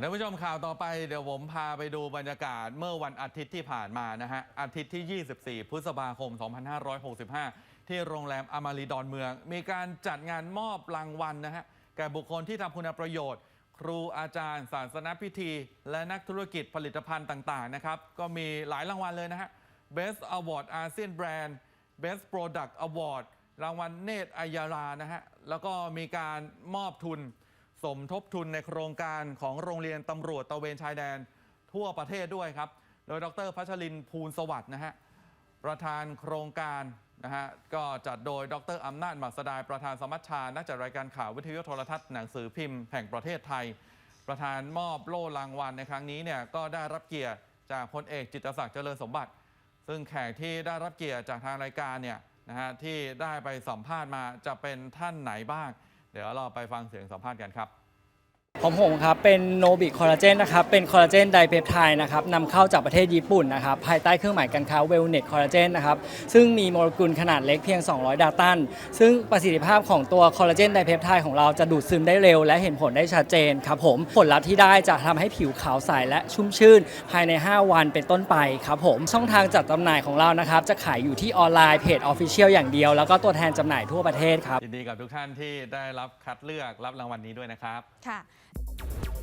ท่านผู้ชมข่าวต่อไปเดี๋ยวผมพาไปดูบรรยากาศเมื่อวันอาทิตย์ที่ผ่านมานะฮะอาทิตย์ที่ 24 พฤษภาคม 2565 ที่โรงแรมอามารีดอนเมือง มีการจัดงานมอบรางวัลนะฮะแก่บุคคลที่ทำคุณประโยชน์ ครูอาจารย์ ศาสนพิธี และนักธุรกิจผลิตภัณฑ์ต่างๆนะครับก็มีหลายรางวัลเลยนะฮะ Best Award ASEAN Brand Best Product Award รางวัลเนตรอัยยารานะฮะแล้วก็มีการมอบทุน สมทบทุนในโครงการของโรงเรียนตำรวจตะเวนชายแดนทั่วประเทศด้วยครับ โดยดรพัชรินภูลสวัสดิ์นะฮะประธานโครงการนะฮะก็จัดโดยดรอำนาจหมักสดายประธานสมัชชานักจัดรายการข่าววิทยุโทรทัศน์หนังสือพิมพ์แห่งประเทศไทย ประธานมอบโล่รางวัลในครั้งนี้เนี่ยก็ได้รับเกียรติจากพลเอกจิตรศักดิ์เจริญสมบัติ ซึ่งแขกที่ได้รับเกียรติจากทางรายการเนี่ยนะฮะที่ได้ไปสัมภาษณ์มาจะเป็นท่านไหนบ้าง เดี๋ยวเราไปฟังเสียงสัมภาษณ์กันครับ ของผมครับเป็นโนบิคอลลาเจนนะครับเป็นคอลลาเจนไดเพปไทด์นะครับนำเข้าจากประเทศญี่ปุ่นนะครับภายใต้เครื่องหมายการค้าเวลเน็ตคอลลาเจนนะครับซึ่งมีโมเลกุลขนาดเล็กเพียง 200 ดาตัน ซึ่งประสิทธิภาพของตัวคอลลาเจนไดเพปไทด์ของเราจะดูดซึมได้เร็ว และเห็นผลได้ชัดเจนครับผมผลลัพธ์ที่ได้จะทำให้ผิวขาวใสและชุ่มชื่น ภายใน 5 วันเป็นต้นไปครับผมช่องทางจัดจำหน่ายของเรานะครับจะขายอยู่ที่ออนไลน์เพจออฟฟิเชียลอย่างเดียว แล้วก็ตัวแทนจำหน่ายทั่วประเทศครับยินดีกับทุกท่านที่ได้รับคัดเลือกรับรางวัลนี้ด้วยนะครับค่ะ Bye.